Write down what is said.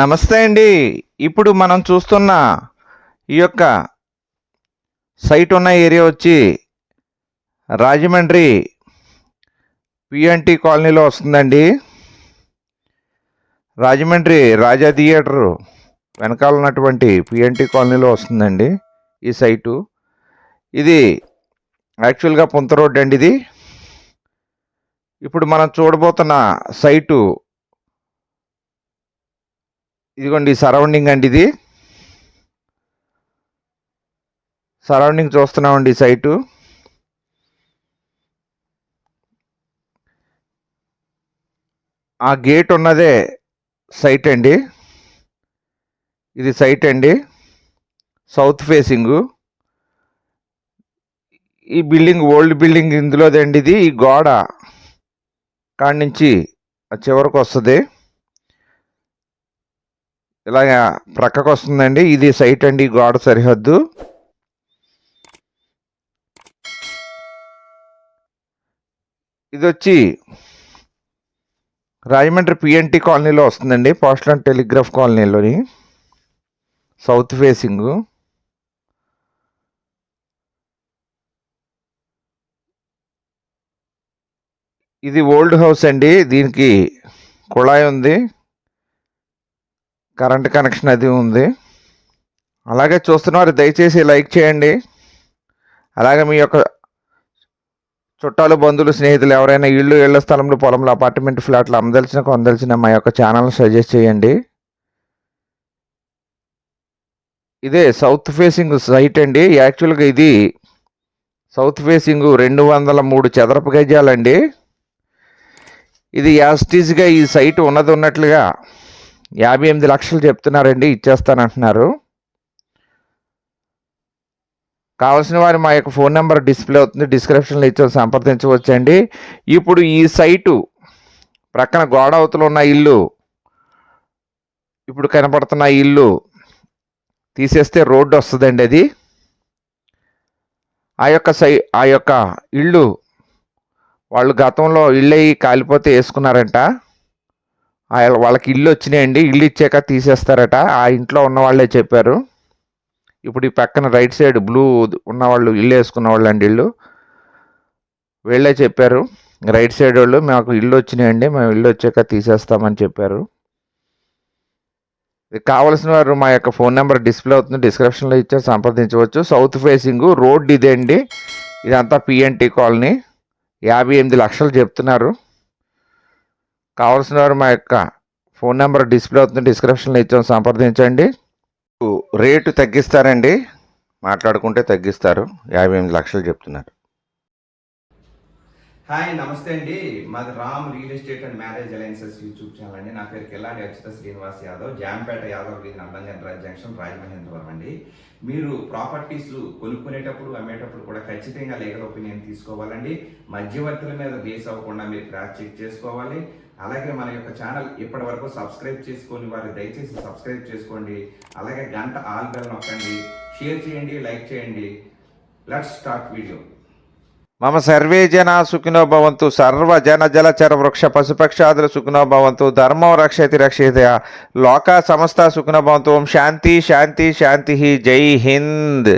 నమస్తే అండి. ఇప్పుడు మనం చూస్తున్న ఈ యొక్క సైట్ ఉన్న ఏరియా వచ్చి రాజమండ్రి పిఎన్టీ కాలనీలో వస్తుందండి. రాజమండ్రి రాజా థియేటర్ వెనకాల ఉన్నటువంటి పిఎన్టీ కాలనీలో వస్తుందండి ఈ సైటు. ఇది యాక్చువల్గా పుంత రోడ్ అండి ఇది. ఇప్పుడు మనం చూడబోతున్న సైటు ఇదిగోండి సరౌండింగ్ అండి ఇది. సరౌండింగ్ చూస్తున్నామండి సైటు. ఆ గేట్ ఉన్నదే సైట్ అండి. ఇది సైట్ అండి. South facing. ఈ బిల్డింగ్ ఓల్డ్ బిల్డింగ్ ఇందులోదండి ఇది. ఈ గోడ కాడి నుంచి చివరకు వస్తుంది. ఇలాగ ప్రక్కకు వస్తుందండి ఇది సైట్ అండి గోడ సరిహద్దు. ఇది వచ్చి రాజమండ్రి పిఎన్టీ కాలనీలో వస్తుందండి. పోస్టల్ అండ్ టెలిగ్రాఫ్ కాలనీలోని. South facing. ఇది ఓల్డ్ హౌస్ అండి. దీనికి కుళాయి ఉంది. కరెంట్ కనెక్షన్ అది ఉంది. అలాగే చూస్తున్నవారు దయచేసి లైక్ చేయండి. అలాగే మీ యొక్క చుట్టాలు బంధువులు స్నేహితులు ఎవరైనా ఇళ్ళు ఇళ్ళ స్థలంలో పొలంలో అపార్ట్మెంట్ ఫ్లాట్లు అందలిచిన కొందలిచిన మా యొక్క ఛానల్ సజెస్ట్ చేయండి. ఇదే సౌత్ ఫేసింగ్ సైట్ అండి. యాక్చువల్గా ఇది సౌత్ ఫేసింగ్ రెండు వందల మూడు చదరపు గజాలండి. ఇది యాస్టీజ్గా ఈ సైట్ ఉన్నది ఉన్నట్లుగా యాభై ఎనిమిది లక్షలు చెప్తున్నారండి ఇచ్చేస్తానంటున్నారు. కావాల్సిన వారు మా యొక్క ఫోన్ నెంబర్ డిస్ప్లే అవుతుంది డిస్క్రిప్షన్లో ఇచ్చి సంప్రదించవచ్చండి. ఇప్పుడు ఈ సైటు ప్రక్కన గోడ అవతలు ఉన్న ఇల్లు ఇప్పుడు కనపడుతున్న ఇల్లు తీసేస్తే రోడ్డు వస్తుందండి అది. ఆ యొక్క సై ఆ యొక్క ఇల్లు వాళ్ళు గతంలో ఇల్లు కాలిపోతే వేసుకున్నారంట. వాళ్ళకి ఇల్లు వచ్చినాయండి. ఇల్లు ఇచ్చాక తీసేస్తారట. ఆ ఇంట్లో ఉన్న వాళ్ళే చెప్పారు. ఇప్పుడు ఈ పక్కన రైట్ సైడ్ బ్లూ ఉన్నవాళ్ళు ఇల్లు వేసుకున్న వాళ్ళు అండి ఇల్లు. వీళ్ళే చెప్పారు. రైట్ సైడ్ వాళ్ళు మాకు ఇల్లు వచ్చినాయండి. మేము ఇల్లు వచ్చాక తీసేస్తామని చెప్పారు. ఇది కావలసిన వారు మా యొక్క ఫోన్ నెంబర్ డిస్ప్లే అవుతుంది. డిస్క్రిప్షన్లో ఇచ్చే సంప్రదించవచ్చు. సౌత్ ఫేసింగ్ రోడ్ ఇదే అండి ఇదంతా పిఎన్టీ కాలనీ. యాభై ఎనిమిది లక్షలు చెప్తున్నారు. కావలసిన వారు మా యొక్క ఫోన్ నెంబర్ డిస్ప్లే అవుతుంది డిస్క్రిప్షన్లో ఇచ్చాం సంప్రదించండి. రేటు తగ్గిస్తారండి. మాట్లాడుకుంటే తగ్గిస్తారు. యాభై ఎనిమిది లక్షలు చెప్తున్నారు. హాయ్ నమస్తే అండి. మాది Ram real estate and marriage alliances YouTube channel అండి. నా పేరు కిల్లాడి అచ్యుత శ్రీనివాస్ యాదవ్. జాంపేట యాదవ్ వీధి నందంగన్ జంక్షన్ రాజమహేంద్రవరం అండి. మీరు ప్రాపర్టీస్ కొనుక్కునేటప్పుడు అమ్మేటప్పుడు కూడా ఖచ్చితంగా లీగల్ ఒపీనియన్ తీసుకోవాలండి. మధ్యవర్తుల మీద బేస్ అవ్వకుండా మీరు క్రాస్ చెక్ చేసుకోవాలి. అలాగే మన యొక్క ఛానల్ ఇప్పటి వరకు సబ్స్క్రైబ్ చేసుకొని వారు దయచేసి సబ్స్క్రైబ్ చేసుకోండి. అలాగే గంట ఆల్ బెల్ నొక్కండి. షేర్ చేయండి లైక్ చేయండి. లెట్స్ స్టార్ట్ వీడియో మమ సర్వే జన సుఖినో భవంతు సర్వ జన జలచర వృక్ష పశుపక్షాదులు సుఖినో భవంతు ధర్మం రక్షతి రక్షిత లోక సమస్త సుఖినో భవంతు ఓం శాంతి శాంతి శాంతి జై హింద్.